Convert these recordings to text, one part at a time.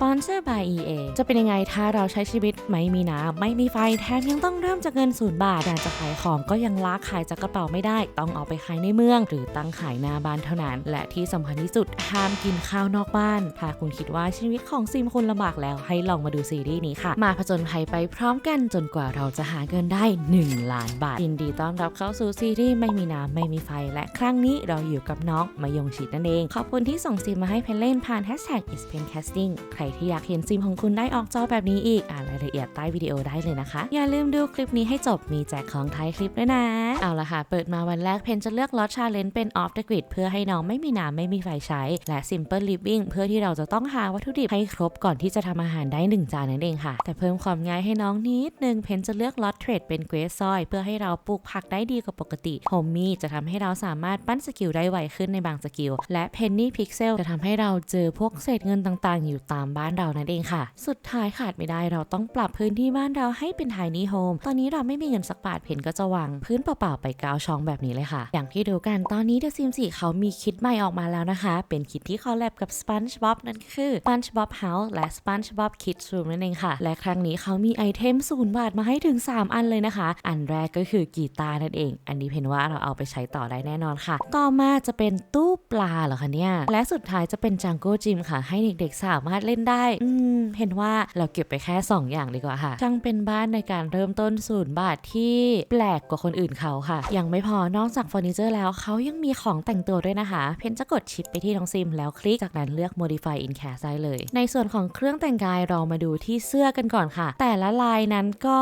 Sponsor by EA จะเป็นยังไงถ้าเราใช้ชีวิตไม่มีน้ำไม่มีไฟแถมยังต้องเริ่มจากเงินศูนย์บาทการจะขายของก็ยังลากขายจากกระเป๋าไม่ได้ ต้องเอาไปขายในเมือง หรือตั้งขายหน้าบ้านเท่านั้น และที่สำคัญที่สุดห้ามกินข้าวนอกบ้าน ถ้าคุณคิดว่าชีวิตของซิมคุณลำบากแล้ว ให้ลองมาดูซีรีส์นี้ค่ะ มาผจญภัยไปพร้อมกันจนกว่าเราจะหาเงินได้ 1 ล้านบาทยินดีต้อนรับเข้าสู่ซีรีส์ไม่มีน้ำไม่มีไฟ และครั้งนี้เราอยู่กับน้องมายงชิดนั่นเองขอบคุณที่ส่งซิมมาให้เพนเล่นผ่าน hashtag ispencasting ใครที่อยากเห็นซิมของคุณได้ออกจอแบบนี้อีก อ่านรายละเอียดใต้วิดีโอได้เลยนะคะ อย่าลืมดูคลิปนี้ให้จบมีแจกของท้ายคลิปด้วยนะ เอาละค่ะ เปิดมาวันแรกเพนจะเลือกลอตชาเลนจ์เป็น off the grid เพื่อให้น้องไม่มีน้ำไม่มีไฟใช้ และ simple living เพื่อที่เราจะต้องหาวัตถุดิบให้ครบก่อนที่จะทำอาหารได้หนึ่งจานนั่นเองค่ะ แต่เพิ่มความง่ายให้น้องนิดนึงเพนจะเลือกลอตเทรดเป็นเกรซอย เพื่อให้เราปลูกผักได้ดีกว่าปกติโฮมมี่จะทำให้เราสามารถปั้นสกิลได้ไวขึ้นในบางสกิลและเพนนี่พิกเซลจะทำให้เราเจอพวกเศษเงินต่างๆ อยู่ตามบ้านเรานั่นเองค่ะ สุดท้ายขาดไม่ได้เราต้องปรับพื้นที่บ้านเราให้เป็นไทนี่โฮมตอนนี้เราไม่มีเงินสักบาทเพนก็จะวางพื้นเปล่าๆไปก้าช่องแบบนี้เลยค่ะ อย่างที่ดูกันตอนนี้ The Sims 4เขามีคิดใหม่ออกมาแล้วนะคะ เป็นคิดที่คอลแลบกับ SpongeBob นั่นคือ SpongeBob House และ SpongeBob Kids Room นั่นเองค่ะ และครั้งนี้เขามีไอเทมศูนย์บาทมาให้ถึง 3 อันเลยนะคะ อันแรกก็คือกีตาร์นั่นเอง อันนี้เพนว่าเราเอาไปใช้ต่อได้แน่นอนค่ะ ต่อมาจะเป็นตู้ปลาเหรอคะเนี่ย และสุดท้ายจะเป็นจังโก้จิมค่ะ ให้เด็กๆสามารถเล่นได้อืมเห็นว่าเราเก็บไปแค่ 2 อย่างดีกว่าค่ะจังเป็นบ้านในการเริ่มต้นศูนย์บาทที่แปลกกว่าคนอื่นเขาค่ะ ยังไม่พอนอกจากเฟอร์นิเจอร์แล้วเขายังมีของแต่งตัวด้วยนะคะ เพนจะกดชิปไปที่น้องซิมแล้วคลิกจากนั้นเลือก modify in cast ได้เลย ในส่วนของเครื่องแต่งกายเรามาดูที่เสื้อกันก่อนค่ะ แต่ละลายนั้นก็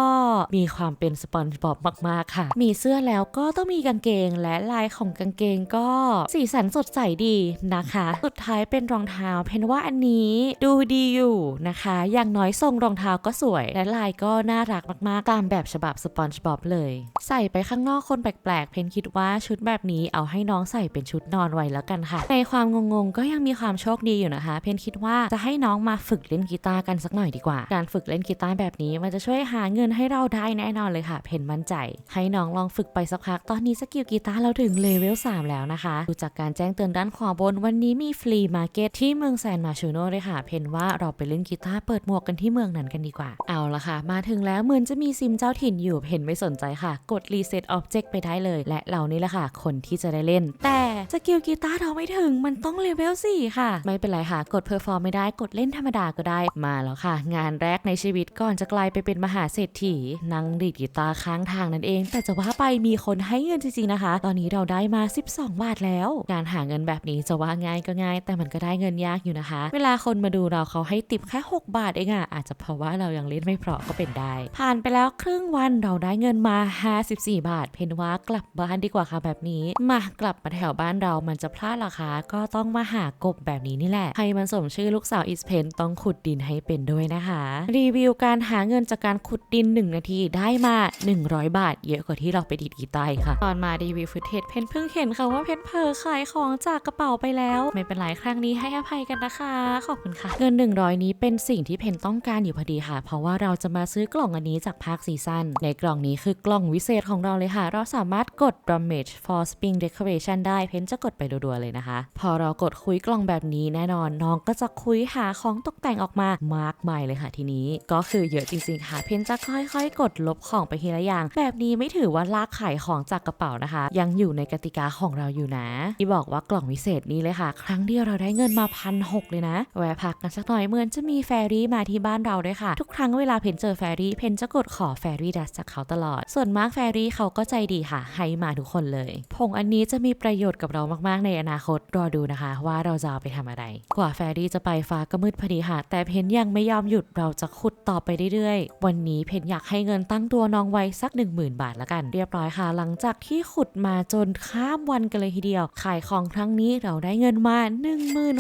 มีความเป็นสปอนจ์บอบมากๆค่ะ มีเสื้อแล้วก็ต้องมีกางเกงและลายของกางเกงก็สีสันสดใสดีนะคะ สุดท้ายเป็นรองเท้าเพนว่าอันนี้ดูดีอยู่นะคะ อย่างน้อยทรงรองเท้าก็สวย และลายก็น่ารักมากๆ ตามแบบฉบับสปอนจ์บ๊อบเลย ใส่ไปข้างนอกคนแปลกๆ เพนคิดว่าชุดแบบนี้เอาให้น้องใส่เป็นชุดนอนไว้แล้วกันค่ะ ในความงงๆ ก็ยังมีความโชคดีอยู่นะคะ เพนคิดว่าจะให้น้องมาฝึกเล่นกีตาร์กันสักหน่อยดีกว่า การฝึกเล่นกีตาร์แบบนี้มันจะช่วยหาเงินให้เราได้แน่นอนเลยค่ะ เพนมั่นใจ ให้น้องลองฝึกไปสักพัก ตอนนี้สกิลกีตาร์เราถึงเลเวล3แล้วนะคะ ดูจากการแจ้งเตือนด้านขวาบนวันนี้มีฟรีมาร์เก็ตที่เมืองแซนมาชูโนเลยค่ะ เพนว่าเราไปเล่นกีตาร์เปิดหมวกกันที่เมืองนั้นกันดีกว่า เอาละค่ะ มาถึงแล้วเหมือนจะมีซิมเจ้าถิ่นอยู่เพนไม่สนใจค่ะ กดรีเซ็ตออบเจกต์ไปได้เลย และเรานี่แหละค่ะ คนที่จะได้เล่น แต่สกิลกีตาร์เราไม่ถึง มันต้องเลเวล4ค่ะ ไม่เป็นไรค่ะ กดเพอร์ฟอร์มไม่ได้ กดเล่นธรรมดาก็ได้ มาแล้วค่ะ งานแรกในชีวิตก่อนจะกลายไปเป็นมหาเศรษฐี นั่งดีดกีตาร์ค้างทางนั่นเอง แต่จะว่าไปมีคนให้เงินจริงๆนะคะ ตอนนี้เราได้มา 12 บาทแล้ว การหาเงินแบบนี้จะว่าง่ายก็ง่าย แต่มันก็ได้เงินยากอยู่นะคะ เวลาคนมาดูเราเขาให้ติปแค่ 6 บาทเองอะอาจจะเพราะว่าเรายังเล่นไม่เพราะก็เป็นได้ ผ่านไปแล้วครึ่งวันเราได้เงินมา 54 บาท เพนว่ากลับบ้านดีกว่าค่ะแบบนี้ มากลับมาแถวบ้านเรามันจะพลาดราคาก็ต้องมาหากบแบบนี้นี่แหละใครมันสมชื่อลูกสาวอิสเพนต้องขุดดินให้เป็นด้วยนะคะ รีวิวการหาเงินจากการขุดดิน 1 นาทีได้มา 100 บาท เยอะกว่าที่เราไปดีดกีตาร์อีกค่ะ ตอนมารีวิวฟุตเทจเพนเพิ่งเห็นค่ะว่าเพนเผลอขายของจากกระเป๋าไปแล้ว ไม่เป็นไรครั้งนี้ให้อภัยกันนะคะ ขอบคุณค่ะเงิน100 นี้เป็นสิ่งที่เพนต้องการอยู่พอดีค่ะ เพราะว่าเราจะมาซื้อกล่องอันนี้จากภาคซีซั่นในกล่องนี้คือกล่องวิเศษของเราเลยค่ะ เราสามารถกด Damage for Spring Decoration ได้เพนจะกดไปรัวๆเลยนะคะ พอเรากดคุยกล่องแบบนี้แน่นอนน้องก็จะคุยหาของตกแต่งออกมามากมายเลยค่ะทีนี้ก็คือเยอะจริงๆค่ะเพนจะค่อยๆ กดลบของไปทีละอย่าง แบบนี้ไม่ถือว่าลากขายของจากกระเป๋านะคะ ยังอยู่ในกติกาของเราอยู่นะ ที่บอกว่ากล่องวิเศษนี้เลยค่ะ ครั้งเดียวเราได้เงินมาพันหเลยนะแวะพักกันสักหน่อยเหมือนจะมีแฟรี่มาที่บ้านเราด้วยค่ะ ทุกครั้งเวลาเพนเจอแฟรี่เพนจะกดขอแฟรี่ดัสจากเขาตลอด ส่วนมากแฟรี่เขาก็ใจดีค่ะ ให้มาทุกคนเลย ผงอันนี้จะมีประโยชน์กับเรามากๆในอนาคตรอดูนะคะ ว่าเราจะเอาไปทำอะไร กว่าแฟรี่จะไปฟ้าก็มืดพอดีค่ะ แต่เพนยังไม่ยอมหยุดเราจะขุดต่อไปเรื่อยๆ วันนี้เพนอยากให้เงินตั้งตัวน้องไว้สัก 10,000 บาทละกัน เรียบร้อยค่ะ หลังจากที่ขุดมาจนข้ามวันกันเลยทีเดียว ขายของครั้งนี้เราได้เงินมา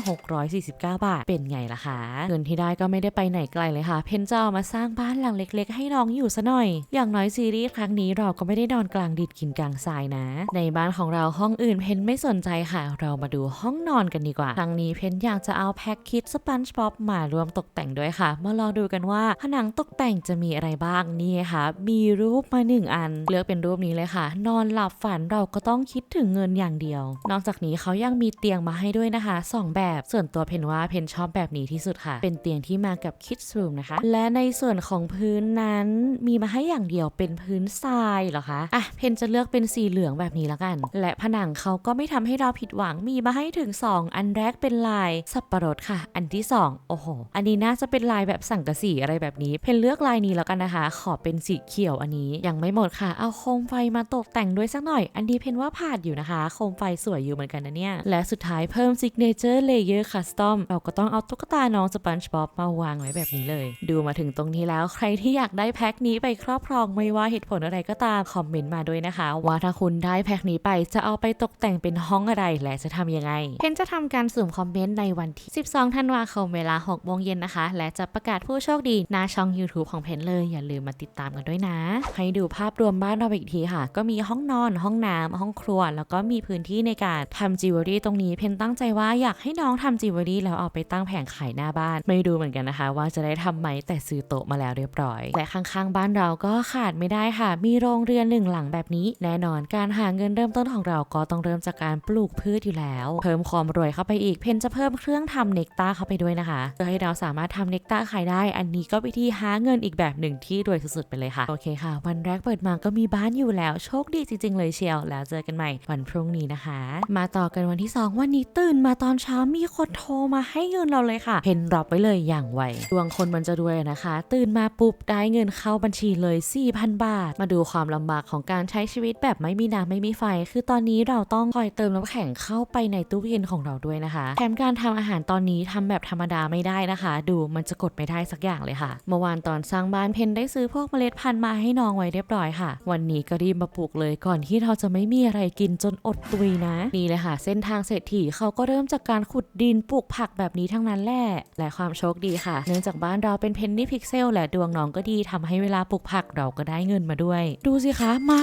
1649 บาท เป็นไงล่ะคะเงินที่ได้ก็ไม่ได้ไปไหนไกลเลยค่ะ เพนจะเอามาสร้างบ้านหลังเล็ก ๆ ให้น้องอยู่ซะหน่อย อย่างน้อยซีรีส์ครั้งนี้เราก็ไม่ได้นอนกลางดินกินกลางทรายนะ ในบ้านของเราห้องอื่นเพนไม่สนใจค่ะ เรามาดูห้องนอนกันดีกว่า ครั้งนี้เพนอยากจะเอาแพ็กคิดสปันช์บ๊อบมารวมตกแต่งด้วยค่ะ มาลองดูกันว่าผนังตกแต่งจะมีอะไรบ้างนี่ค่ะ มีรูปมาหนึ่งอัน เลือกเป็นรูปนี้เลยค่ะ นอนหลับฝันเราก็ต้องคิดถึงเงินอย่างเดียว นอกจากนี้เขายังมีเตียงมาให้ด้วยนะคะสองแบบ ส่วนตัวเพนว่าเพนชอบแบบนี้ที่สุดสุดค่ะ เป็นเตียงที่มากับ Kids Room นะคะ และในส่วนของพื้นนั้นมีมาให้อย่างเดียวเป็นพื้นทรายเหรอคะอะเพนจะเลือกเป็นสีเหลืองแบบนี้แล้วกัน และผนังเขาก็ไม่ทำให้เราผิดหวังมีมาให้ถึง 2 อันแรกเป็นลายสับปะรดค่ะ อันที่ 2 โอ้โห อันนี้น่าจะเป็นลายแบบสังกะสีอะไรแบบนี้ เพนเลือกลายนี้แล้วกันนะคะ ขอเป็นสีเขียวอันนี้ ยังไม่หมดค่ะ เอาโคมไฟมาตกแต่งด้วยสักหน่อย อันนี้เพนว่าผ่านอยู่นะคะ โคมไฟสวยอยู่เหมือนกันนะเนี่ย และสุดท้ายเพิ่ม Signature Layer Custom เราก็ต้องเอาตุ๊กตาน้องสปันช์บ๊อบมาวางไว้แบบนี้เลย ดูมาถึงตรงนี้แล้วใครที่อยากได้แพ็คนี้ไปครอบครองไม่ว่าเหตุผลอะไรก็ตามคอมเมนต์มาด้วยนะคะ ว่าถ้าคุณได้แพ็คนี้ไปจะเอาไปตกแต่งเป็นห้องอะไรและจะทำยังไงเพนจะทำการสุ่มคอมเมนต์ในวันที่ 12 ธันวาคมเวลา 6 โมงเย็นนะคะ และจะประกาศผู้โชคดีหน้าช่อง YouTube ของเพนเลยอย่าลืมมาติดตามกันด้วยนะ ให้ดูภาพรวมบ้านเราอีกทีค่ะ ก็มีห้องนอน ห้องน้ำห้องครัว แล้วก็มีพื้นที่ในการทำจิวเวลรี่ตรงนี้เพนตั้งใจว่าอยากให้น้องทำจิวเวลรี่แล้วเอาไปตั้งแผงขายหน้าบ้าน ไม่ดูเหมือนกันนะคะ ว่าจะได้ทำไหมแต่ซื้อโต๊ะมาแล้วเรียบร้อย และข้างๆ บ้านเราก็ขาดไม่ได้ค่ะ มีโรงเรือนหนึ่งหลังแบบนี้ แน่นอนการหาเงินเริ่มต้นของเราก็ต้องเริ่มจากการปลูกพืชอยู่แล้ว เพิ่มความรวยเข้าไปอีกเพนจะเพิ่มเครื่องทำเนกตาเข้าไปด้วยนะคะเพื่อให้เราสามารถทำเนกตาขายได้ อันนี้ก็วิธีหาเงินอีกแบบหนึ่งที่รวยสุดๆไปเลยค่ะโอเคค่ะ วันแรกเปิดมาก็มีบ้านอยู่แล้วโชคดีจริง ๆ เลยเชียว แล้วเจอกันใหม่วันพรุ่งนี้นะคะ มาต่อกันวันที่ 2 วันนี้ตื่นมาตอนเช้ามีคนโทรมาให้เงินเราเลยค่ะเพนรับไว้เลยอย่างไวดวงคนมันจะรวยนะคะ ตื่นมาปุ๊บได้เงินเข้าบัญชีเลย 4,000 บาท มาดูความลำบากของการใช้ชีวิตแบบไม่มีน้ำไม่มีไฟ คือตอนนี้เราต้องคอยเติมน้ำแข็งเข้าไปในตู้เย็นของเราด้วยนะคะแถมการทำอาหารตอนนี้ทำแบบธรรมดาไม่ได้นะคะ ดูมันจะกดไม่ได้สักอย่างเลยค่ะ เมื่อวานตอนสร้างบ้านเพนได้ซื้อพวกเมล็ดพันธุ์มาให้น้องไว้เรียบร้อยค่ะ วันนี้ก็รีบมาปลูกเลยก่อนที่เราจะไม่มีอะไรกินจนอดตุยนะนี่เลยค่ะ เส้นทางเศรษฐีเขาก็เริ่มจากการขุดดินปลูกผักแบบนี้ทั้งนั้นแหละและความโชคดีค่ะ เนื่องจากบ้านเราเป็นเพนนี่พิกเซลและดวงน้องก็ดีทำให้เวลาปลูกผักเราก็ได้เงินมาด้วย ดูสิคะ มา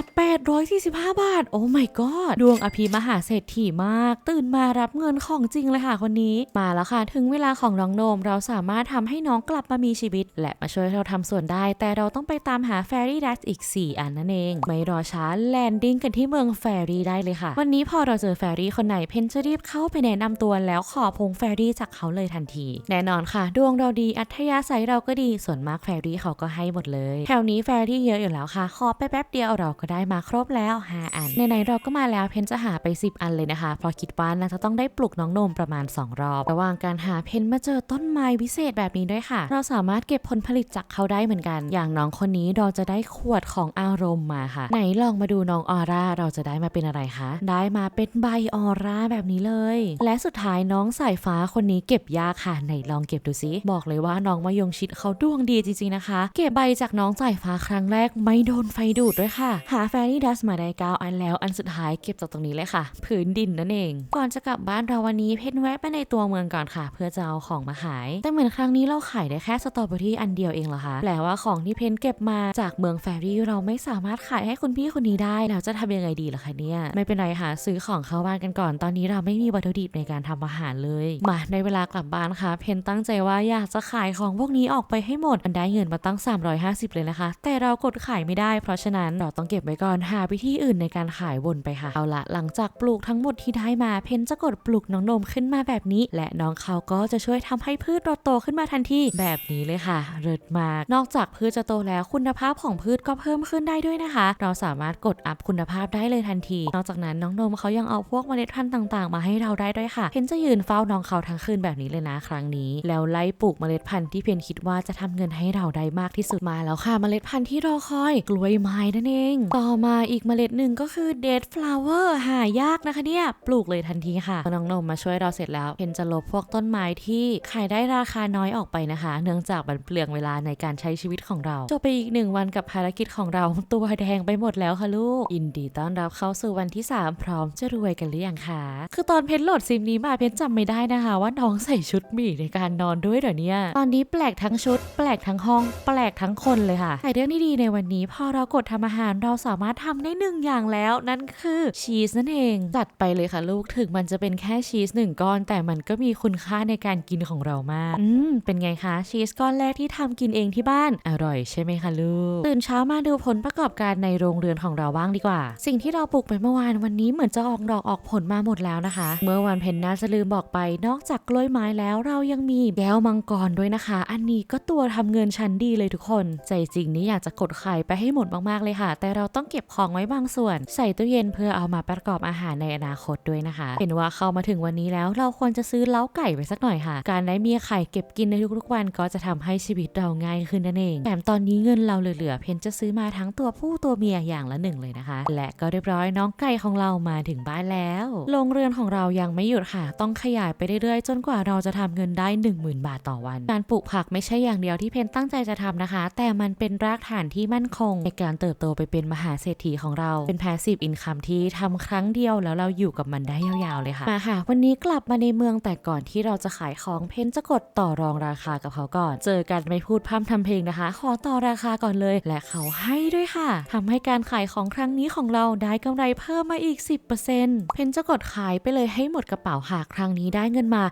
845 บาท โอ้ my god ดวงอภิมหาเศรษฐีมาก ตื่นมารับเงินของจริงเลยค่ะคนนี้ มาแล้วค่ะ ถึงเวลาของน้องโนม เราสามารถทำให้น้องกลับมามีชีวิต และมาช่วยเราทำส่วนได้ แต่เราต้องไปตามหาแฟรี่ดัสอีก 4 อันนั่นเอง ไม่รอช้าแลนดิ้งกันที่เมืองแฟรี่ได้เลยค่ะ วันนี้พอเราเจอแฟรี่คนไหนเพนจะรีบเข้าไปแนะนำตัวแล้วขอพงแฟรี่จากเขาเลยทันทีแน่นอนค่ะ ดวงเราดีอัธยาศัยเราก็ดีส่วนมากแฟรี่เขาก็ให้หมดเลย แถวนี้แฟรี่เยอะอยู่แล้วค่ะ ขอไปแป๊บเดียวเราก็ได้มาครบแล้ว 5 อันไหนๆเราก็มาแล้วเพนจะหาไป 10 อันเลยนะคะเพราะคิดว่าน่าจะต้องได้ปลุกน้องนมประมาณ 2 รอบ ระหว่างการหาเพนมาเจอต้นไม้วิเศษแบบนี้ด้วยค่ะ เราสามารถเก็บผลผลิตจากเขาได้เหมือนกัน อย่างน้องคนนี้เราจะได้ขวดของอารมณ์มาค่ะ ไหนลองมาดูน้องออร่าเราจะได้มาเป็นอะไรคะได้มาเป็นใบออร่าแบบนี้เลย และสุดท้ายน้องสายฟ้าคนนี้เก็บยากค่ะไหนลองเก็บดูซิ บอกเลยว่าน้องมายงชิดเขาดวงดีจริงๆนะคะ เก็บใบจากน้องสายฟ้าครั้งแรกไม่โดนไฟดูดด้วยค่ะ หาแฟรี่ดัสมาได้9อันแล้วอันสุดท้ายเก็บจากตรงนี้เลยค่ะพื้นดินนั่นเอง ก่อนจะกลับบ้านเราวันนี้เพนแวะไปในตัวเมืองก่อนค่ะ เพื่อจะเอาของมาขาย แต่เหมือนครั้งนี้เราขายได้แค่สตรอเบอรี่อันเดียวเองเหรอคะแปลว่าของที่เพนเก็บมาจากเมืองแฟรี่เราไม่สามารถขายให้คุณพี่คนนี้ได้แล้วจะทำยังไงดีล่ะคะเนี่ยไม่เป็นไรค่ะซื้อของเข้าบ้านกันก่อน ตอนนี้เราไม่มีวัตถุดิบในการทำอาหารเลยมาในเวลากลับบ้านค่ะเพเพนตั้งใจว่าอยากจะขายของพวกนี้ออกไปให้หมด มันได้เงินมาตั้ง 350 เลยนะคะ แต่เรากดขายไม่ได้ เพราะฉะนั้นเราต้องเก็บไว้ก่อน หาวิธีอื่นในการขายวนไปค่ะ เอาละหลังจากปลูกทั้งหมดที่ได้มา เพนจะกดปลูกน้องนมขึ้นมาแบบนี้ และน้องเขาก็จะช่วยทำให้พืชเราโตขึ้นมาทันทีแบบนี้เลยค่ะ เริดมาก นอกจากพืชจะโตแล้วคุณภาพของพืชก็เพิ่มขึ้นได้ด้วยนะคะ เราสามารถกดอัพคุณภาพได้เลยทันที นอกจากนั้นน้องนมเขายังเอาพวกเมล็ดพันธุ์ต่าง ๆ มาให้เราได้ด้วยค่ะ เพนจะยืนเฝ้าน้องเขาทั้งคืนแบบนี้เลยนะครั้งนี้ แล้วไล่ปลูกเมล็ดพันธุ์ที่เพนคิดว่าจะทำเงินให้เราได้มากที่สุดมาแล้วค่ะ เมล็ดพันธุ์ที่รอคอย กล้วยไม้นั่นเอง ต่อมาอีกเมล็ดหนึ่งก็คือเดดฟลาวเวอร์หายากนะคะเนี่ย ปลูกเลยทันทีค่ะน้องนมมาช่วยเราเสร็จแล้วเพนจะลบพวกต้นไม้ที่ขายได้ราคาน้อยออกไปนะคะ เนื่องจากมันเปลืองเวลาในการใช้ชีวิตของเราจบไปอีกหนึ่งวันกับภารกิจของเราตัวแดงไปหมดแล้วค่ะลูกยินดีต้อนรับเข้าสู่วันที่ 3 พร้อมจะรวยกันหรือยังคะคือตอนเพนโหลดซิมนี้มาเพนจำไม่ได้นะคะ ว่าน้องใส่ชุดหมีในการนอนด้วยเหรอเนี่ย ตอนนี้แปลกทั้งชุด แปลกทั้งห้อง แปลกทั้งคนเลยค่ะแต่เรื่องที่ดีในวันนี้พอเรากดทำอาหารเราสามารถทำได้หนึ่งอย่างแล้ว นั่นคือชีสนั่นเอง จัดไปเลยค่ะลูกถึงมันจะเป็นแค่ชีสหนึ่งก้อน แต่มันก็มีคุณค่าในการกินของเรามาก อืม เป็นไงคะ ชีสก้อนแรกที่ทำกินเองที่บ้าน อร่อยใช่ไหมคะลูก ตื่นเช้ามาดูผลประกอบการในโรงเรือนของเราบ้างดีกว่า สิ่งที่เราปลูกไปเมื่อวานวันนี้เหมือนจะออกดอกออกผลมาหมดแล้วนะคะ เมื่อวันเพนน่าจะลืมบอกไป นอกจากกล้วยไม้แล้วเรายัังมีแก้วมังกรด้วยนะคะ อันนี้ก็ตัวทำเงินชั้นดีเลยทุกคน ใจจริงนี่อยากจะกดไข่ไปให้หมดมากๆเลยค่ะ แต่เราต้องเก็บของไว้บางส่วน ใส่ตู้เย็นเพื่อเอามาประกอบอาหารในอนาคตด้วยนะคะเห็นว่าเข้ามาถึงวันนี้แล้วเราควรจะซื้อเล้าไก่ไปสักหน่อยค่ะ การได้มีไข่เก็บกินในทุกๆวันก็จะทำให้ชีวิตเราง่ายขึ้นนั่นเองแถมตอนนี้เงินเราเหลือๆเพนจะซื้อมาทั้งตัวผู้ตัวเมียอย่างละหนึ่งเลยนะคะ และก็เรียบร้อยน้องไก่ของเรามาถึงบ้านแล้วโรงเรือนของเรายังไม่หยุดค่ะ ต้องขยายไปเรื่อยๆ จนกว่าเราจะทำเงินได้10,000 บาทต่อวัน การปลูกผักไม่ใช่อย่างเดียวที่เพนตั้งใจจะทำนะคะ แต่มันเป็นรากฐานที่มั่นคง ในการเติบโตไปเป็นมหาเศรษฐีของเรา เป็นแพสซีฟอินคัมที่ทำครั้งเดียวแล้วเราอยู่กับมันได้ยาวๆเลยค่ะ มาค่ะ วันนี้กลับมาในเมืองแต่ก่อนที่เราจะขายของเพนจะกดต่อรองราคากับเขาก่อน เจอกันไม่พูดพร่ำทำเพลงนะคะ ขอต่อราคาก่อนเลย และเขาให้ด้วยค่ะทำให้การขายของครั้งนี้ของเราได้กำไรเพิ่มมาอีก 10%เพนจะกดขายไปเลยให้หมดกระเป๋าค่ะครั้งนี้ได้เงินมา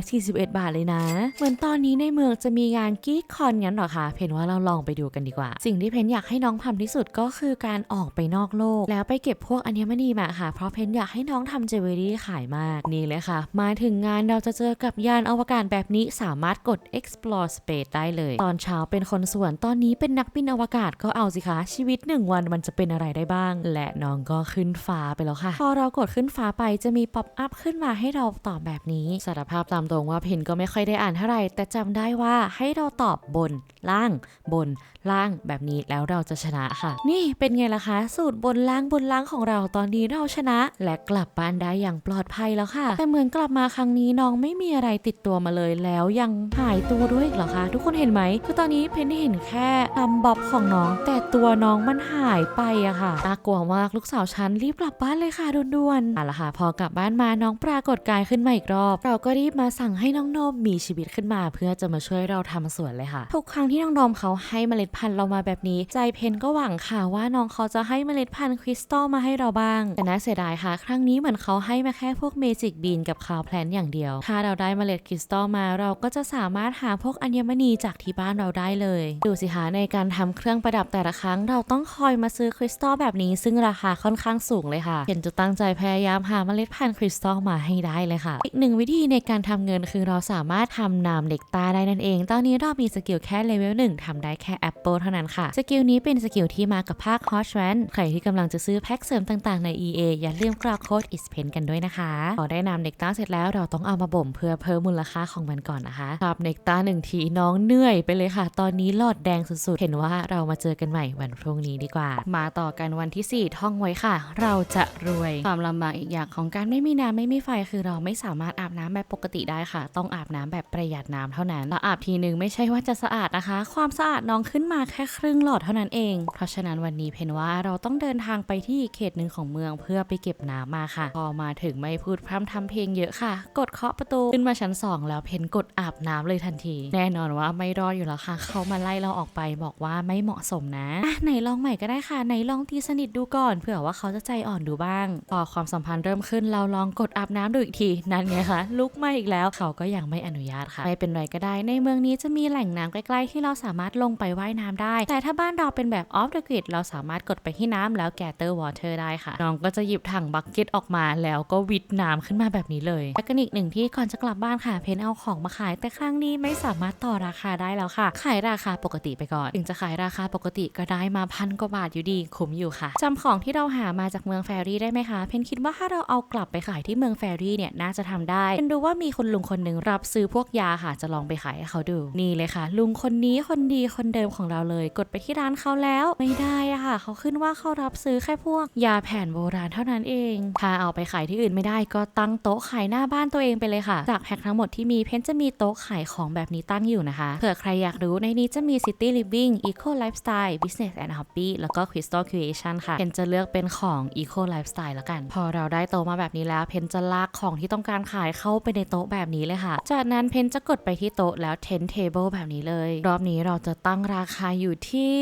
541 บาทเลยนะ เหมือนตอนนี้ในเมืองจะมีงานกีคอนงั้นเหรอคะเพนว่าเราลองไปดูกันดีกว่า สิ่งที่เพนอยากให้น้องทำที่สุดก็คือการออกไปนอกโลก แล้วไปเก็บพวกอัญมณีมาค่ะ เพราะเพนอยากให้น้องทำเจเวลรี่ขายมากนี่เลยค่ะ มาถึงงานเราจะเจอกับยานอวกาศแบบนี้สามารถกด explore space ได้เลย ตอนเช้าเป็นคนส่วนตอนนี้เป็นนักบินอวกาศก็เอาสิคะชีวิตหนึ่งวันมันจะเป็นอะไรได้บ้าง และน้องก็ขึ้นฟ้าไปแล้วค่ะ พอเรากดขึ้นฟ้าไปจะมีป๊อปอัพขึ้นมาให้เราตอบแบบนี้สารภาพตามตรงว่าเพนก็ไม่ค่อยได้อ่านเท่าไหร่ แต่จำได้ว่าให้เราตอบบนล่าง บนล่างแบบนี้แล้วเราจะชนะค่ะ นี่เป็นไงล่ะคะ สูตรบนล่างบนล่างของเราตอนนี้เราชนะ และกลับบ้านได้อย่างปลอดภัยแล้วค่ะ แต่เหมือนกลับมาครั้งนี้น้องไม่มีอะไรติดตัวมาเลยแล้วยังหายตัวด้วยเหรอคะ ทุกคนเห็นไหมคือตอนนี้เพนเห็นแค่ลำบอบของน้อง แต่ตัวน้องมันหายไปอะค่ะน่ากลัวมากลูกสาวฉันรีบกลับบ้านเลยค่ะด่วนๆเอาละค่ะ พอกลับบ้านมาน้องปรากฏกายขึ้นมาอีกรอบ เราก็รีบมาสั่งให้น้องมมีชีวิตขึ้นมา เพื่อจะมาช่วยเราทำสวนเลยค่ะ ทุกครั้งที่น้องโนมเขาให้เมล็ดพันธุ์เรามาแบบนี้ ใจเพนก็หวังค่ะว่าน้องเขาจะให้เมล็ดพันธุ์คริสตัลมาให้เราบ้าง แต่น่าเสียดายค่ะ ครั้งนี้เหมือนเขาให้มาแค่พวกเมจิกบีนกับคาวแพลนอย่างเดียว ถ้าเราได้เมล็ดคริสตัลมาเราก็จะสามารถหาพวกอัญมณีจากที่บ้านเราได้เลย ดูสิคะในการทำเครื่องประดับแต่ละครั้ง เราต้องคอยมาซื้อคริสตัลแบบนี้ ซึ่งราคาค่อนข้างสูงเลยค่ะเพนจะตั้งใจพยายามหาเมล็ดพันธุ์คริสตัลมาให้ได้เลยค่ะ อีกหนึ่งวิธีในการทำเงินคือเราสาามารถทำนามเด็กตาได้นั่นเอง ตอนนี้เรามีสกิลแค่เลเวลหนึ่งทำได้แค่แอปเปิลเท่านั้นค่ะ สกิลนี้เป็นสกิลที่มากับภาค Hot r a n ใครที่กำลังจะซื้อแพ็กเสริมต่างๆใน EA อย่าลืมกรอกโค้ด ISPEN กันด้วยนะคะ พอได้นำเด็กตาเสร็จแล้วเราต้องเอามาบ่มเพื่อเพิ่มมูลค่าของมันก่อนนะคะครับเด็กตาหนึ่งทีน้องเหนื่อยไปเลยค่ะ ตอนนี้หลอดแดงสุดๆ เห็นว่าเรามาเจอกันใหม่วันพรุ่งนี้ดีกว่า มาต่อกันวันที่ 4 ท่องไว้ค่ะ เราจะรวย ความลำบากอีกอย่างของการไม่มีน้ำไม่มีไฟคือเราไม่สามารถอาบน้ำแบบปกติได้ค่ะ ต้องอาบาบน้ำแบบประหยัดน้ำเท่านั้นแล้วอาบทีนึงไม่ใช่ว่าจะสะอาดนะคะ ความสะอาดน้องขึ้นมาแค่ครึ่งหลอดเท่านั้นเอง เพราะฉะนั้นวันนี้เพนว่าเราต้องเดินทางไปที่เขตหนึ่งของเมืองเพื่อไปเก็บน้ำมาค่ะ พอมาถึงไม่พูดพร่ำทำเพลงเยอะค่ะ กดเคาะประตูขึ้นมาชั้นสองแล้วเพนกดอาบน้ำเลยทันที แน่นอนว่าไม่รอดอยู่แล้วค่ะ เขามาไล่เราออกไปบอกว่าไม่เหมาะสมนะอะไหนลองใหม่ก็ได้ค่ะไหนลองตีสนิทดูก่อนเผื่อว่าเขาจะใจอ่อนดูบ้างพอความสัมพันธ์เริ่มขึ้นเราลองกดอาบน้ำดูอีกทีนั่นไงคะลุกมาอีกแล้วเขาก็ยังไไม่อนุญาตค่ะ ไม่เป็นไรก็ได้ ในเมืองนี้จะมีแหล่งน้ำใกล้ๆ ที่เราสามารถลงไปว่ายน้ำได้ แต่ถ้าบ้านเราเป็นแบบออฟเดอะกริดเราสามารถกดไปที่น้ำแล้วแกเตอร์วอเตอร์ได้ค่ะ น้องก็จะหยิบถังบักเก็ตออกมาแล้วก็วิดน้ำขึ้นมาแบบนี้เลยและกันอีกหนึ่งที่ก่อนจะกลับบ้านค่ะเพนเอาของมาขาย แต่ครั้งนี้ไม่สามารถต่อราคาได้แล้วค่ะ ขายราคาปกติไปก่อน ถึงจะขายราคาปกติก็ได้มาพันกว่าบาทอยู่ดีคุ้มอยู่ค่ะจำของที่เราหามาจากเมืองแฟรี่ได้ไหมคะเพนคิดว่าถ้าเราเอากลับไปขายที่เมืองแฟรี่เนี่ยน่าจะทำได้เพนดูว่ามีคนลุงคนหนึ่งรับซื้อพวกยาค่ะ จะลองไปขายให้เขาดู นี่เลยค่ะ ลุงคนนี้คนดีคนเดิมของเราเลย กดไปที่ร้านเขาแล้ว ไม่ได้อะค่ะ เขาขึ้นว่าเขารับซื้อแค่พวก ยาแผนโบราณเท่านั้นเอง ถ้าเอาไปขายที่อื่นไม่ได้ก็ตั้งโต๊ะขายหน้าบ้านตัวเองไปเลยค่ะ จากแพ็คทั้งหมดที่มีเพนจะมีโต๊ะขายของแบบนี้ตั้งอยู่นะคะ เผื่อใครอยากรู้ในนี้จะมี City Living Eco Lifestyle Business and Hobby แล้วก็ Crystal Creation ค่ะ เพนจะเลือกเป็นของ Eco Lifestyle แล้วกัน พอเราได้โต๊ะมาแบบนี้แล้ว เพนจะลากของที่ต้องการขายเข้าไปในโต๊ะแบบนี้เลยค่ะ จากนั้นเพนจะกดไปที่โต๊ะแล้ว10 table แบบนี้เลย รอบนี้เราจะตั้งราคาอยู่ที่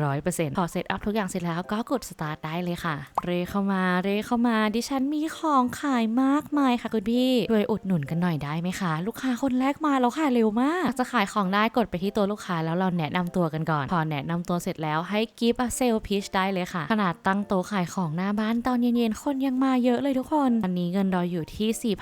100%พอเซตอัพทุกอย่างเสร็จแล้วก็กด start ได้เลยค่ะ เรเข้ามาเรเข้ามาดิฉันมีของขายมากมายค่ะคุณพี่ช่วยอุดหนุนกันหน่อยได้ไหมคะ ลูกค้าคนแรกมาแล้วค่ะเร็วมาก จะขายของได้กดไปที่ตัวลูกค้าแล้วเราแนะนำตัวกันก่อน พอแนะนำตัวเสร็จแล้วให้กิฟต์เซลพิชได้เลยค่ะ ขนาดตั้งโต๊ะขายของหน้าบ้านตอนเย็นๆคนยังมาเยอะเลยทุกคน อันนี้เงินเราอยู่ที่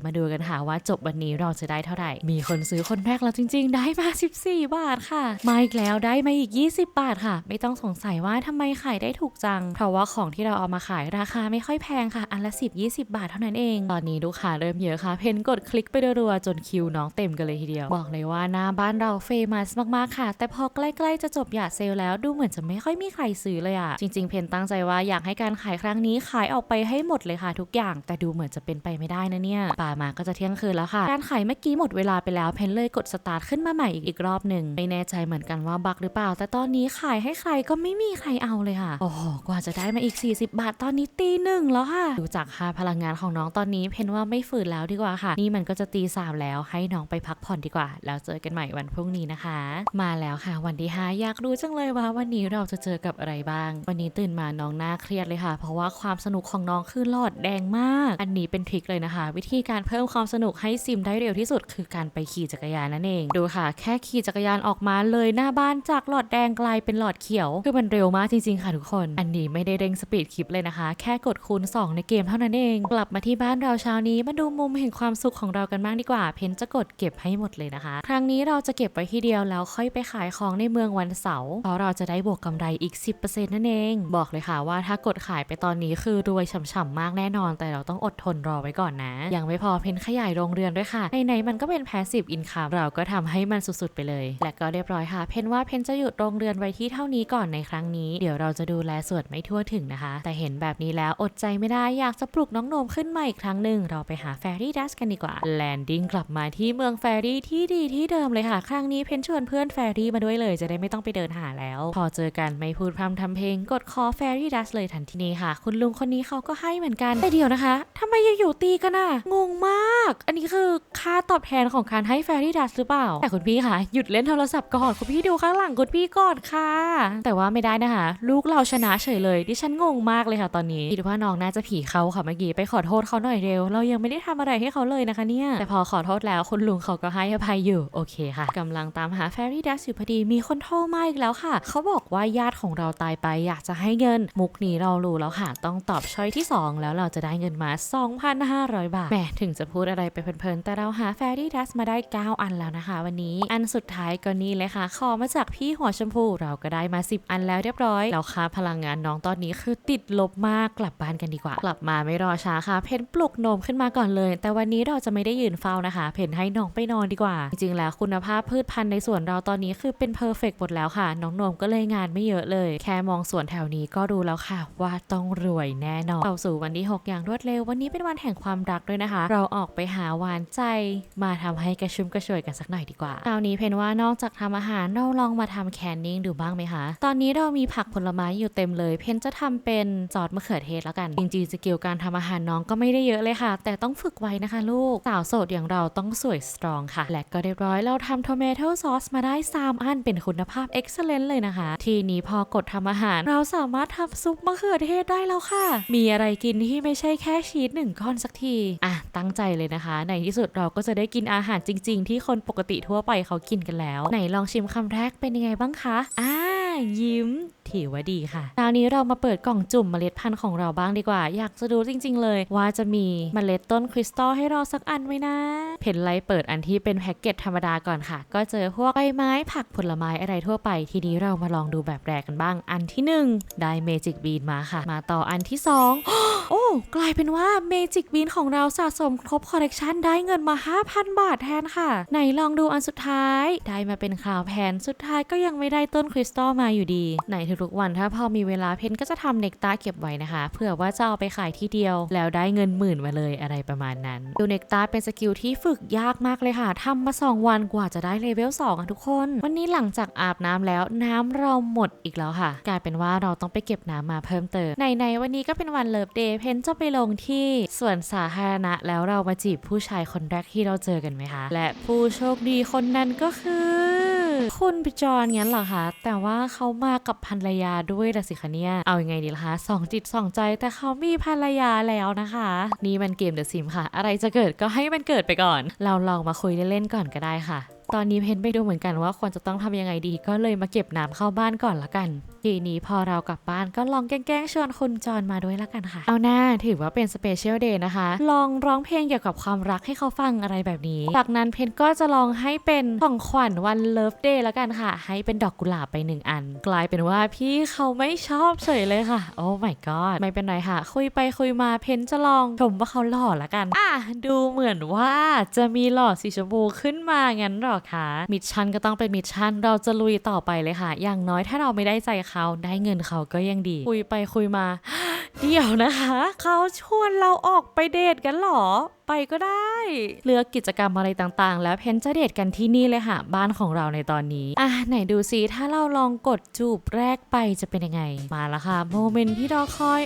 4,984 มาดูกันค่ะว่าจบวันนี้เราจะได้เท่าไหร่ มีคนซื้อคนแรกแล้วจริง ๆ ได้มา 14 บาทค่ะ มาอีกแล้วได้มาอีก 20 บาทค่ะ ไม่ต้องสงสัยว่าทำไมขายได้ถูกจัง เพราะว่าของที่เราเอามาขายราคาไม่ค่อยแพงค่ะ อันละ 10 20 บาทเท่านั้นเอง ตอนนี้ลูกค้าเริ่มเยอะค่ะ เพนกดคลิกไปรัวๆจนคิวน้องเต็มกันเลยทีเดียว บอกเลยว่าหน้าบ้านเราเฟมัสมากๆค่ะ แต่พอใกล้ๆจะจบหยาดเซลแล้วดูเหมือนจะไม่ค่อยมีใครซื้อเลยอะจริง ๆ เพนตั้งใจว่าอยากให้การขายครั้งนี้ขายออกไปให้หมดเลยค่ะทุกอย่าง แต่ดูเหมือนจะเป็นไปไม่ได้นะเนี่ยป่ามาก็จะเที่ยงคืนแล้วค่ะ การขายเมื่อกี้หมดเวลาไปแล้ว เพนเลยกดสตาร์ทขึ้นมาใหม่อีกอีกรอบหนึ่ง ไม่แน่ใจเหมือนกันว่าบักหรือเปล่า แต่ตอนนี้ขายให้ใครก็ไม่มีใครเอาเลยค่ะ โอ้โห กว่าจะได้มาอีก 40 บาท ตอนนี้ตีหนึ่งแล้วค่ะ ดูจากค่าพลังงานของน้องตอนนี้ เพนว่าไม่ฝืนแล้วดีกว่าค่ะ นี่มันก็จะตีสามแล้ว ให้น้องไปพักผ่อนดีกว่า แล้วเจอกันใหม่วันพรุ่งนี้นะคะ มาแล้วค่ะ วันที่ห้าอยากรู้จังเลยว่าวันนี้เราจะเจอกับอะไรบ้าง วันนี้ตื่นมาน้องหน้าเครียดเลยค่ะ เพราะว่าความสนุกของน้องคือหลอดแดงมาก อันนี้เป็นทริคเลยนะคะ วิธีการเพิ่มความสนุกให้ซิมได้เร็วที่สุด คือการไปขี่จักรยานนั่นเอง ดูค่ะ แค่ขี่จักรยานออกมาเลยหน้าบ้านจากหลอดแดงกลายเป็นหลอดเขียว คือมันเร็วมากจริงๆค่ะทุกคน อันนี้ไม่ได้เร่งสปีดคลิปเลยนะคะ แค่กดคูณ 2 ในเกมเท่านั้นเอง กลับมาที่บ้านเราเช้านี้มาดูมุมแห่งความสุขของเรากันบ้างดีกว่า เพนจะกดเก็บให้หมดเลยนะคะ ครั้งนี้เราจะเก็บไว้ที่เดียวแล้วค่อยไปขายของในเมืองวันเสาร์เพราะเราจะได้บวกกำไรอีก 10%นั่นเอง บอกเลยค่ะว่าถ้ากดขายไปตอนนี้คือรวยฉ่ำๆมากแน่นอน แต่เราต้องอดทนรอไว้ก่อนนะ ยังไม่พอเพนขยายโรงเรือนด้วยค่ะไหนๆมันก็เป็น passive income เราก็ทำให้มันสุดๆไปเลย และก็เรียบร้อยค่ะ เพนว่าเพนจะหยุดโรงเรือนไว้ที่เท่านี้ก่อนในครั้งนี้ เดี๋ยวเราจะดูแลส่วนไม่ทั่วถึงนะคะ แต่เห็นแบบนี้แล้วอดใจไม่ได้อยากจะปลุกน้องโนมขึ้นมาอีกครั้งหนึ่งเราไปหาแฟรี่ดัสกันดีกว่าแลนดิ้งกลับมาที่เมืองแฟรี่ที่ดีที่เดิมเลยค่ะ ครั้งนี้เพนชวนเพื่อนแฟรี่มาด้วยเลยจะได้ไม่ต้องไปเดินหาแล้ว พอเจอกันไม่พูดพร่ำทำเพลงกดคอแฟรี่ดัสเลยทันทีนี้ค่ะ คุณลุงคนนี้เขาก็ให้เหมือนกันแต่เดี๋ยวนะคะทำไมอยู่ๆตีกันอะงงมากอันนี้คือค่าตอบแทนของการให้แฟรี่ดัสหรือเปล่า แต่คุณพี่ค่ะ หยุดเล่นโทรศัพท์ก่อน คุณพี่ดูข้างหลังคุณพี่ก่อนค่ะ แต่ว่าไม่ได้นะคะ ลูกเราชนะเฉยเลย ดิฉันงงมากเลยค่ะตอนนี้คิดว่าน้องน่าจะผีเขาค่ะเมื่อกี้ไปขอโทษเขาหน่อยเร็ว เรายังไม่ได้ทำอะไรให้เขาเลยนะคะเนี่ย แต่พอขอโทษแล้วคุณลุงเขาก็ให้อภัยอยู่ โอเคค่ะกำลังตามหาแฟรี่ดัสอยู่พอดี มีคนโทรมาอีกแล้วค่ะ เขาบอกว่าญาติของเราตายไปอยากจะให้เงิน มุกนี้เรารู้แล้วค่ะ ต้องตอบช้อยที่ 2 แล้วเราจะได้เงินมา 2,500 บาท แหมถึงจะพูดอะไรไปเพลินๆ แต่เราหาแฟรี่ดัสมาได้ 9 อันแล้วนะคะ วันนี้ อันสุดท้ายก็นี่เลยค่ะ ขอมาจากพี่หัวชมพู เราก็ได้มา 10 อันแล้วเรียบร้อย แล้วค่าพลังงานน้องตอนนี้คือติดลบมาก กลับบ้านกันดีกว่า กลับมาไม่รอช้าค่ะ เพนปลุกนมขึ้นมาก่อนเลย แต่วันนี้เราจะไม่ได้ยืนเฝ้านะคะ เพนให้น้องไปนอนดีกว่า จริงๆ แล้วคุณภาพพืชพันธุ์ในสวนเราตอนนี้คือเป็นเพอร์เฟกหมดแล้วค่ะ น้องนมก็เลยงานไม่เยอะเลย แค่มองสวนแถวนี้ก็รู้แล้วค่ะ ว่าต้องรวยแน่นอนเข้าสู่วันที่ 6 อย่างรวดเร็ว วันนี้เป็นวันแห่งความรักด้วยนะคะ เราออกไปหาหวานใจมาทำให้กระชุ่มกระชวยกันสักหน่อยดีกว่าคราวนี้เพนว่านอกจากทำอาหารเราลองมาทำแคนนิ่งดูบ้างไหมคะ ตอนนี้เรามีผักผลไม้อยู่เต็มเลย เพนจะทำเป็นซอสมะเขือเทศแล้วกัน จริงๆสกิลการทำอาหารน้องก็ไม่ได้เยอะเลยค่ะ แต่ต้องฝึกไว้นะคะลูก สาวโสดอย่างเราต้องสวยสตรองค่ะ และก็เรียบร้อยเราทำ tomato sauce มาได้3อันเป็นคุณภาพ excellent เลยนะคะ ทีนี้พอกดทำอาหาร เราสามารถทำซุปมะเขือเทศได้แล้วค่ะ มีอะไรกินที่ไม่ใช่แค่ชีสหนึ่งก้อนสักที อะ ตั้งใจเลยนะคะในที่สุดเราก็จะได้กินอาหารจริง ๆ ที่คนปกติทั่วไปเขากินกันแล้ว ไหนลองชิมคำแรกเป็นยังไงบ้างคะอ่ายิ้มถือว่าดีค่ะคราวนี้เรามาเปิดกล่องจุ่มเมล็ดพันธุ์ของเราบ้างดีกว่า อยากจะดูจริง ๆ เลย ว่าจะมีเมล็ดต้นคริสตัลให้เราสักอันไหมนะ เพนไลเปิดอันที่เป็นแพ็กเกจธรรมดาก่อนค่ะ ก็เจอพวกใบไม้ผักผลไม้อะไรทั่วไป ทีนี้เรามาลองดูแบบแรกกันบ้าง อันที่หนึ่งได้เมจิกบีนมาค่ะ มาต่ออันที่สองโอ้ กลายเป็นว่าเมจิกบีนของเราสะสมครบคอลเลกชันได้เงินมา 5,000 บาทแทนค่ะ ไหนลองดูอันสุดท้าย ได้มาเป็นคราวแพนสุดท้ายก็ยังไม่ได้ต้นคริสตัลมาอยู่ดี ในทุกๆวันถ้าพอมีเวลาเพนก็จะทำเนกตาเก็บไว้นะคะ เผื่อว่าจะเอาไปขายที่เดียว แล้วได้เงินหมื่นมาเลยอะไรประมาณนั้นดูเนกตาเป็นสกิลที่ฝึกยากมากเลยค่ะทำมา 2 วันกว่าจะได้เลเวล2อะทุกคน วันนี้หลังจากอาบน้ำแล้วน้ำเราหมดอีกแล้วค่ะ กลายเป็นว่าเราต้องไปเก็บน้ำมาเพิ่มเติมในๆวันนี้ก็เป็นวันเลิฟเดย์เพนจะไปลงที่สวนสาธารณะแล้วเรามาจีบผู้ชายคนแรกที่เราเจอกันไหมคะ และผู้โชคดีคนนั้นก็คือคุณปิจอนงั้นเหรอคะ แต่ว่าเขามากับภรรยาด้วยละสิคะเนี่ย เอาอยัางไงดีล่ะคะสองจิตสองใจแต่เขามีภรรยาแล้วนะคะ นี่มันเกมเดอะซิมค่ะ อะไรจะเกิดก็ให้มันเกิดไปก่อน เราลองมาคุยเล่นๆก่อนก็ได้ค่ะ ตอนนี้เพนไปดูเหมือนกันว่าควรจะต้องทำยังไงดี ก็เลยมาเก็บน้ำเข้าบ้านก่อนละกัน ทีนี้พอเรากลับบ้านก็ลองแกล้งๆชวนคุณจอนมาด้วยละกันค่ะ เอาหน้าถือว่าเป็นสเปเชียลเดย์นะคะ ลองร้องเพลงเกี่ยวกับความรักให้เขาฟังอะไรแบบนี้ จากนั้นเพนก็จะลองให้เป็นของขวัญวันเลิฟเดย์ละกันค่ะ ให้เป็นดอกกุหลาบไปหนึ่งอัน กลายเป็นว่าพี่เขาไม่ชอบเฉยเลยค่ะ โอ้ my god ไม่เป็นไรค่ะ คุยไปคุยมาเพนจะลองชมว่าเขาหล่อละกัน อะดูเหมือนว่าจะมีหล่อสีชมพูขึ้นมางั้นหรอคะมิชชั่นก็ต้องเป็นมิชชั่นเราจะลุยต่อไปเลยค่ะ อย่างน้อยถ้าเราไม่ได้ใจเขาได้เงินเขาก็ยังดี คุยไปคุยมา เดี๋ยวนะคะ เขาชวนเราออกไปเดทกันหรอไปก็ได้ เลือกกิจกรรมอะไรต่างๆ แล้วเพนจะเดทกันที่นี่เลยค่ะ บ้านของเราในตอนนี้ อะไหนดูซิถ้าเราลองกดจูบแรกไปจะเป็นยังไง มาแล้วค่ะ โมเมนต์ที่รอคอย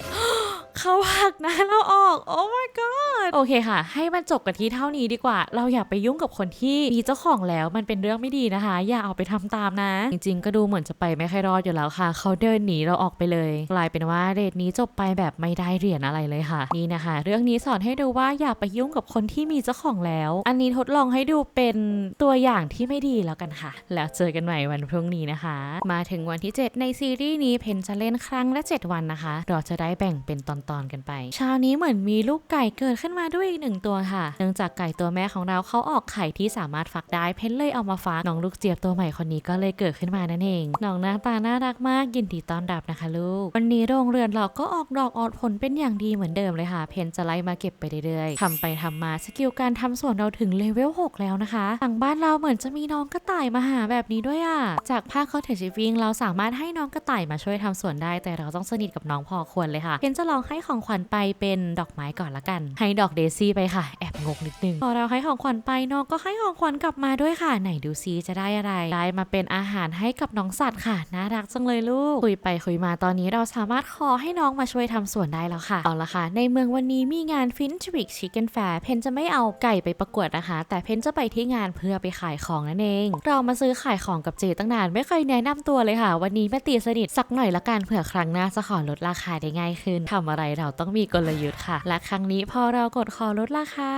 เขาหักนะเราออก โอ้ my god โอเคค่ะ ให้มันจบกันที่เท่านี้ดีกว่า เราอย่าไปยุ่งกับคนที่มีเจ้าของแล้วมันเป็นเรื่องไม่ดีนะคะ อย่าเอาไปทำตามนะ จริง ๆ ก็ดูเหมือนจะไปไม่ค่อยรอดอยู่แล้วค่ะ เขาเดินหนีเราออกไปเลย กลายเป็นว่าเดทนี้จบไปแบบไม่ได้เหรียญอะไรเลยค่ะ นี่นะคะ เรื่องนี้สอนให้ดูว่าอย่าไปยุ่งกับคนที่มีเจ้าของแล้ว อันนี้ทดลองให้ดูเป็นตัวอย่างที่ไม่ดีแล้วกันค่ะ แล้วเจอกันใหม่วันพรุ่งนี้นะคะ มาถึงวันที่ 7 ในซีรีส์นี้เพนจะเล่นครั้งละ 7 วันนะคะ เราจะได้แบ่งเป็นตอนๆกันไป เช้านี้เหมือนมีลูกไก่เกิดขึ้นมาด้วยอีกหนึ่งตัวค่ะ เนื่องจากไก่ตัวแม่ของเราเขาออกไข่ที่สามารถฟักได้ เพนเลยเอามาฟักน้องลูกเจี๊ยบตัวใหม่คนนี้ก็เลยเกิดขึ้นมานั่นเอง น้องหน้าตาน่ารักมากยินดีต้อนรับนะคะ ลูก วันนี้โรงเรือนเราก็ออกดอกออกผลเป็นอย่างดีเหมือนเดิมเลยค่ะ เพนจะไล่มาเก็บไปเรื่อยๆทำไปทำมาสกิลการทำสวนเราถึงเลเวล6แล้วนะคะทางบ้านเราเหมือนจะมีน้องกระต่ายมาหาแบบนี้ด้วยอะ จากภาคเขาเทชิฟิงเราสามารถให้น้องกระต่ายมาช่วยทำสวนได้ แต่เราต้องสนิทกับน้องพอควรเลยค่ะเพนจะลองให้ของขวัญไปเป็นดอกไม้ก่อนละกัน ให้ดอกเดซี่ไปค่ะ แอบงกนิดนึง พอเราให้ของขวัญไปน้องก็ให้ของขวัญกลับมาด้วยค่ะ ไหนดูซิจะได้อะไร ได้มาเป็นอาหารให้กับน้องสัตว์ค่ะ น่ารักจังเลยลูก คุยไปคุยมาตอนนี้เราสามารถขอให้น้องมาช่วยทำสวนได้แล้วค่ะ เอาละค่ะ ในเมืองวันนี้มีงานฟินชวิกชิคเก้นแฟร์เพนจะไม่เอาไก่ไปประกวดนะคะ แต่เพนจะไปที่งานเพื่อไปขายของนั่นเอง เรามาซื้อขายของกับเจตั้งนาน ไม่เคยแนะนำตัวเลยค่ะ วันนี้มาตีสนิทสักหน่อยละกันเผื่อครั้งหน้าจะขอลดราคาได้ง่ายขึ้นทำอะไรเราต้องมีกลยุทธ์ค่ะ และครั้งนี้พอเรากดขอลดราคา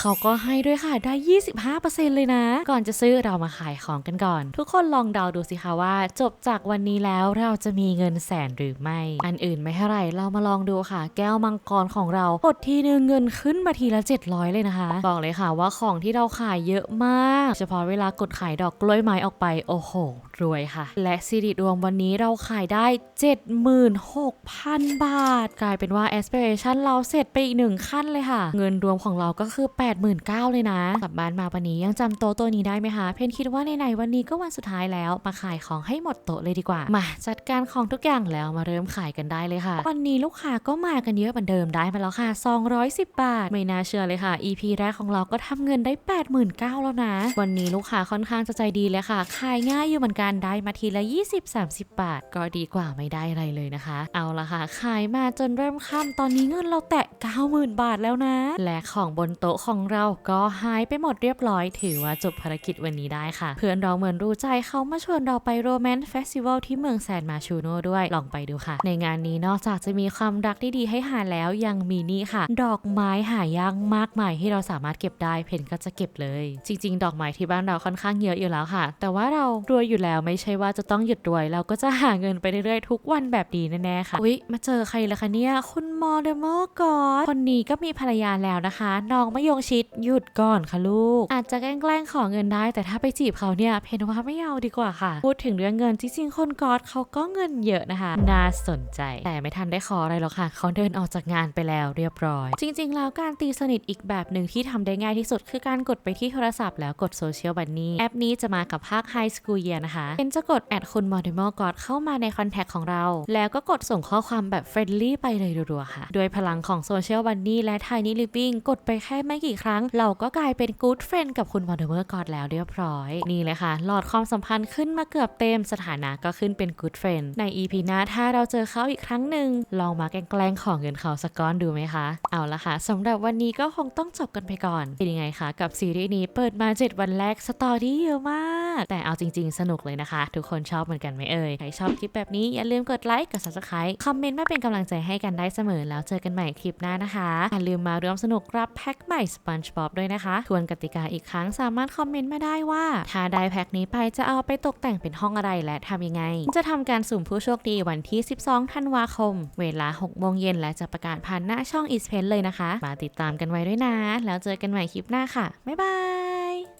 เขาก็ให้ด้วยค่ะได้ 25%เลยนะ ก่อนจะซื้อเรามาขายของกันก่อน ทุกคนลองเดาดูสิคะว่า จบจากวันนี้แล้วเราจะมีเงินแสนหรือไม่ อันอื่นไม่เท่าไหร่เรามาลองดูค่ะ แก้วมังกรของเรากดทีนึงเงินขึ้นมาทีละ700 เลยนะคะ บอกเลยค่ะว่าของที่เราขายเยอะมาก เฉพาะเวลากดขายดอกกล้วยไม้ออกไป โอ้โห รวยค่ะ และสิริรวมวันนี้เราขายได้ 76,000 บาท กลายเป็นว่า aspiration เราเสร็จไปอีกหนึ่งขั้นเลยค่ะ เงินรวมของเราก็คือ 89,000เลยนะ กลับบ้านมาวันนี้ยังจำโต๊ะตัวนี้ได้ไหมคะ เพนคิดว่าในๆวันนี้ก็วันสุดท้ายแล้ว มาขายของให้หมดโต๊ะเลยดีกว่า มาจัดการของทุกอย่างแล้วมาเริ่มขายกันได้เลยค่ะ วันนี้ลูกค้าก็มากันเยอะเหมือนเดิมได้มาแล้วค่ะ 210 บาท ไม่น่าเชื่อเลยค่ะ EP แรกของเราก็ทำเงินได้ 89,000แล้วนะ วันนี้ลูกค้าค่อนข้างจะใจดีเลยค่ะ ขายง่ายอยู่เหมือนกันได้มาทีละ 20-30 บาท ก็ดีกว่าไม่ได้อะไรเลยนะคะ เอาละค่ะ ขายมาจนเริ่มค่ำตอนนี้เงินเราแตะ 90,000 บาทแล้วนะ และของบนโต๊ะของเราก็หายไปหมดเรียบร้อย ถือว่าจบภารกิจวันนี้ได้ค่ะ เพื่อนเราเหมือนรู้ใจเขามาชวนเราไปโรแมนต์เฟสติวัลที่เมืองแซนมาชูโนด้วยลองไปดูค่ะ ในงานนี้นอกจากจะมีความรักที่ดีให้หาแล้วยังมีนี่ค่ะ ดอกไม้หายากมากมายที่เราสามารถเก็บได้เพนก็จะเก็บเลย จริง ๆ ดอกไม้ที่บ้านเราค่อนข้างเยอะอยู่แล้วค่ะ แต่ว่าเรารวยอยู่แล้วไม่ใช่ว่าจะต้องหยุดรวย เราก็จะหาเงินไปเรื่อยๆ ทุกวันแบบดีแน่ๆค่ะอุ๊ยมาเจอใครล่ะคะเนี่ยคุณมอเดโมกอดคนนี้ก็มีภรรยาแล้วนะคะน้องมะยงชิดหยุดก่อนค่ะลูก อาจจะแกล้งๆขอเงินได้ แต่ถ้าไปจีบเขาเนี่ยเพนว่าไม่เอาดีกว่าค่ะ พูดถึงเรื่องเงินจริงๆคนกอดเขาก็เงินเยอะนะคะ น่าสนใจ แต่ไม่ทันได้ขออะไรหรอกค่ะเขาเดินออกจากงานไปแล้วเรียบร้อย จริง ๆ แล้วการตีสนิทอีกแบบหนึ่งที่ทำได้ง่ายที่สุด คือการกดไปที่โทรศัพท์แล้วกดโซเชียลบันนี่แอปนี้จะมากับภาค High School Year นะคะ เป็นจะกดแอดคุณมอดิมอร์กอดเข้ามาในคอนแทคของเรา แล้วก็กดส่งข้อความแบบเฟรนลี่ไปเลยรัวๆค่ะด้วยพลังของโซเชียลบันนี่และ Tiny Living กดไปแค่ไม่กี่ครั้ง เราก็กลายเป็น Good Friend กับคุณมอดิมอร์กอดแล้วเรียบร้อย นี่เลยค่ะ หลอดความสัมพันธ์ขึ้นมาเกือบเต็มสถานะก็ขึ้นเป็น Good Friend ใน EP หน้าถ้าเราเจอเขาอีกครั้งหนึ่งลองมาแกล้งของเงินเขาสักก้อนดูไหมคะ เอาละค่ะสำหรับวันนี้ก็คงต้องจบกันไปก่อน เป็นยังไงคะ กับซีรีส์นี้เปิดมา 7 วันแรกสตอรี่เยอะมาก แต่เอาจริงๆ สนุกเลยนะคะ ทุกคนชอบเหมือนกันไหมเอ่ย ใครชอบคลิปแบบนี้อย่าลืมกดไลค์กด subscribe คอมเมนต์มาเป็นกำลังใจให้กันได้เสมอ แล้วเจอกันใหม่คลิปหน้านะคะอย่าลืมมาร่วมสนุกรับแพ็คใหม่ SpongeBob ด้วยนะคะ ทวนกติกาอีกครั้งสามารถคอมเมนต์มาได้ว่าถ้าได้แพ็คนี้ไปจะเอาไปตกแต่งเป็นห้องอะไรและทำยังไง จะทำการสุ่มผู้โชคดีวันที่ 12 ธันวาคม เวลา 6 โมงเย็นและจะประกาศผ่านหน้าช่อง e s p e n เลยนะคะ มาติดตามกันไว้ด้วยนะ แล้วเจอกันใหม่คลิปหน้าค่ะ บ๊ายบาย